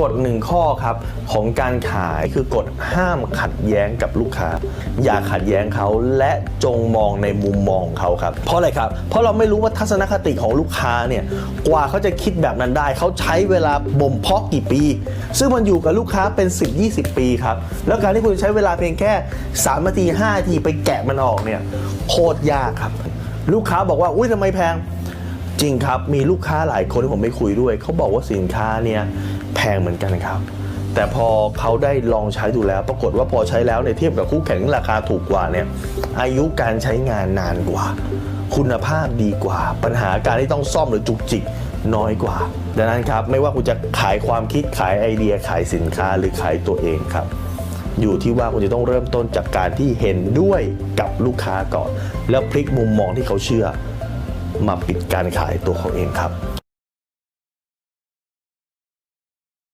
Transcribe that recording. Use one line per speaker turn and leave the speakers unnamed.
กฎหนึ่งข้อครับของการขายคือกฎห้ามขัดแย้งกับลูกค้า อย่าขัดแย้งเขาและจงมองในมุมมองของเขาครับ เพราะอะไรครับ เพราะเราไม่รู้ว่าทัศนคติของลูกค้าเนี่ยกว่าเขาจะคิดแบบนั้นได้ เขาใช้เวลาบ่มเพาะกี่ปี ซึ่งมันอยู่กับลูกค้าเป็น 10-20 ปีครับ แล้วการที่คุณใช้เวลาเพียงแค่3นาที5นาทีไปแกะมันออกเนี่ยโคตรยากครับ ลูกค้าบอกว่าอุ้ยทำไมแพง จริงครับมีลูกค้าหลายคนที่ผมไปคุยด้วยเขาบอกว่าสินค้าเนี่ยแพงเหมือนกันครับ แต่พอเขาได้ลองใช้ดูแล้ว ปรากฏว่าพอใช้แล้วเนี่ยเทียบกับคู่แข่งที่ราคาถูกกว่าเนี่ยอายุการใช้งานนานกว่า คุณภาพดีกว่า ปัญหาการที่ต้องซ่อมหรือจุกจิกน้อยกว่า ดังนั้นครับไม่ว่าคุณจะขายความคิดขายไอเดียขายสินค้าหรือขายตัวเองครับ อยู่ที่ว่าคุณจะต้องเริ่มต้นจากการที่เห็นด้วยกับลูกค้าก่อน แล้วพลิกมุมมองที่เขาเชื่อ มาปิดการขายตัวเขาเองครับ